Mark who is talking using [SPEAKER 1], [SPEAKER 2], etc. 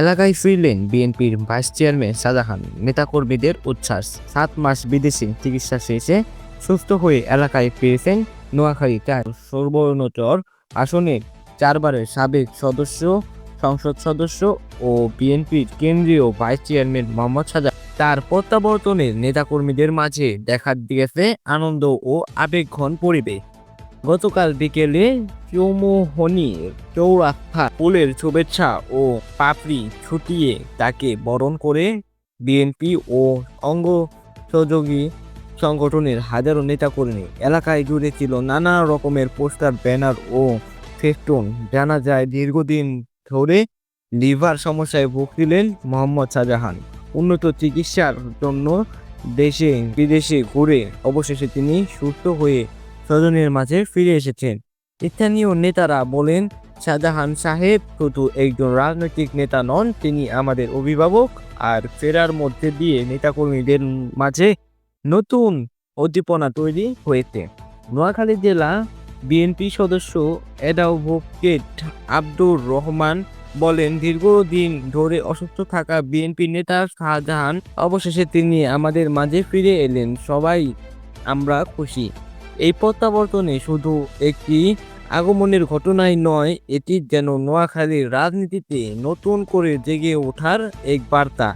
[SPEAKER 1] এলাকায় ফিরলেন বিএনপির ভাইস চেয়ারম্যান শাহজাহান নেতাকর্মীদের উচ্ছ্বাস। সাত মাস বিদেশে চিকিৎসা শেষে সুস্থ হয়ে এলাকায় ফিরেছেন নোয়াখালী তার সর্বর্ণচর আসনের চারবারের সাবেক সদস্য, সংসদ সদস্য ও বিএনপির কেন্দ্রীয় ভাইস চেয়ারম্যান মোহাম্মদ সাজা তার প্রত্যাবর্তনে নেতাকর্মীদের মাঝে দেখা দিয়েছে আনন্দ ও আবেগঘন পরিবেশ। গতকাল বিকেলে চৌমোহনী চৌরাস্তা ফুলের শুভেচ্ছা ও পাপড়ি ছুটিয়ে তাকে বরণ করে বিএনপি ও অঙ্গ সহযোগী সংগঠনের হাজারো নেতাকর্মী এলাকায় জুড়ে ছিল নানা রকমের পোস্টার, ব্যানার ও ফেস্টুন। জানা যায়, দীর্ঘদিন ধরে লিভার সমস্যায় ভুগছিলেন মোহাম্মদ শাহজাহান। উন্নত চিকিৎসার জন্য দেশে বিদেশে ঘুরে অবশেষে তিনি সুস্থ হয়ে স্বজনের মাঝে ফিরে এসেছেন। স্থানীয় নেতারা বলেন, শাহজাহান সাহেব শুধু একজন রাজনৈতিক নেতা নন, তিনি আমাদের অভিভাবক আর ফেরার মধ্যে দিয়ে নেতাকর্মীদের মাঝে নতুন উদ্দীপনা তৈরি হয়েছে। নোয়াখালী জেলা বিএনপি সদস্য অ্যাডভোকেট আব্দুর রহমান বলেন, দীর্ঘদিন ধরে অসুস্থ থাকা বিএনপি নেতা শাহজাহান, অবশেষে তিনি আমাদের মাঝে ফিরে এলেন। সবাই আমরা খুশি। এই প্রত্যাবর্তনে শুধু একটি আগমনের ঘটনাই নয় এটি যেন নোয়াখালীর রাজনীতিতে নতুন করে জেগে ওঠার এক বার্তা।